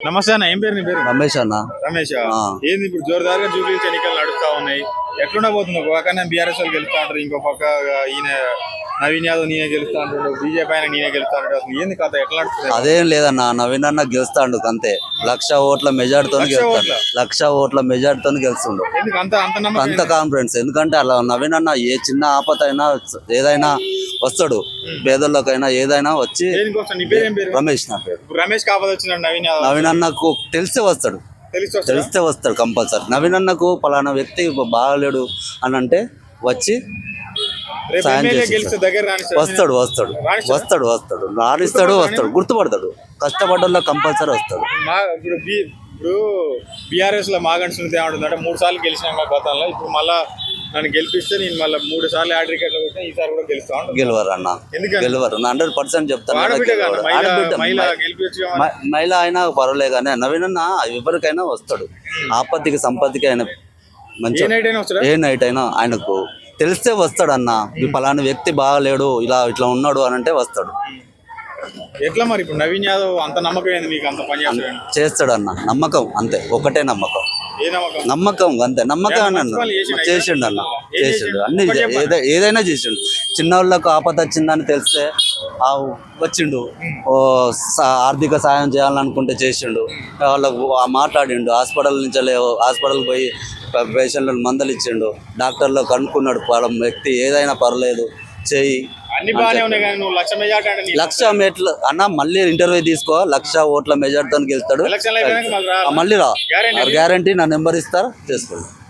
నమస్తే అన్న ఏం పేరు నీ పేరు? రమేష్ అన్న. రమేష్. ఏంది ఇప్పుడు జోరుదారుగా జూబ్లీ ఎన్నికలు నడుస్తా ఉన్నాయి? ఎట్లుండబోతుంది? ఒక పక్కన బీఆర్ఎస్ వాళ్ళు గెలుస్తా అంటారు ఇంకో పక్క ఈయన నవీన్ యాదవ్ నేనే గెలుస్తా అంటాడు బీజేపీ ఆయన నేనే గెలుస్తా అంటాడు. అసలు ఏంది కథ? ఎట్లా నడుస్తుంది? అదేం లేదన్న నవీన్ అన్న గెలుస్తాడు అంతే. లక్ష ఓట్ల మెజార్టీతో గెలుస్తాడు? లక్ష ఓట్ల మెజార్టీతో గెలుస్తుండు. అంత కాన్ఫిడెన్స్ ఎందుకంటే అలా నవీన్ అన్న ఏ చిన్న ఆపత అయినా ఏదైనా వస్తాడు. పేదోళ్ళకైనా ఏదైనా వచ్చి రమేష్ నా పేరు. రమేష్ నవీన్ అన్నకు తెలిసే వస్తాడు? తెలిస్తే వస్తాడు కంపల్సరీ. నవీన్ అన్నకు పలానా వ్యక్తి బాగలేడు అని అంటే వచ్చి సాయం చేసి వస్తాడు వస్తాడు? వస్తాడు వస్తాడు. రాణిస్తాడు వస్తాడు. గుర్తుపడతాడు. కష్టపడ్డలో కంపల్సరీ వస్తాడు. ఇప్పుడు బీఆర్ఎస్లో సునీత ఏమంటుందంటే మూడు సార్లు గెలిచినాక గతంలో. ఇప్పుడు మళ్ళా నన్ను గెలిపిస్తే నేను మళ్ళీ మూడు సార్లు యాడ్ కొట్టినా ఈసారి కూడా గెలుస్తా ఉంటుంది గెలవరు అన్న? గెలవరు హండ్రెడ్ పర్సెంట్ చెప్తాను. మహిళ అయినా పర్వాలే కానీ నవీన్ అన్న ఎవరికైనా వస్తాడు. ఆపత్తికి సంపత్తికి ఆయన మంచి ఏ నైట్ అయినా ఆయనకు తెలిస్తే వస్తాడు అన్న ఈ పలానా వ్యక్తి బాగలేడు ఇలా ఇట్లా ఉన్నాడు అని అంటే వస్తాడు. ఎట్లా మరి ఇప్పుడు నవీన్ యాదవ్ అంత నమ్మకం ఏంది మీకు అంత పని చేస్తాడని చేస్తాడు అన్న నమ్మకం అంతే. ఒకటే నమ్మకం. నమ్మకం? అంతే. నమ్మకం అన్న చేసిండా? అన్న. చేసిండు? అన్ని ఏదైనా చేసిండు. చిన్నవాళ్ళకు ఆపద వచ్చిందని తెలిస్తే ఆ వచ్చిండు. ఆర్థిక సాయం చేయాలనుకుంటే చేసిండు. వాళ్ళకు మాట్లాడిండు. హాస్పిటల్ నుంచి హాస్పిటల్ పోయి పేషెంట్లను మందలు ఇచ్చిండు. డాక్టర్లో కనుక్కున్నాడు. పరం వ్యక్తి ఏదైనా పర్లేదు చేయి లక్ష మెట్లు అన్న మళ్ళీ ఇంటర్వ్యూ తీసుకో. లక్ష ఓట్ల మెజార్టీతో గెలుస్తాడు. మళ్ళీ రా? గ్యారంటీ నా నెంబర్ ఇస్తారా చేసుకోండి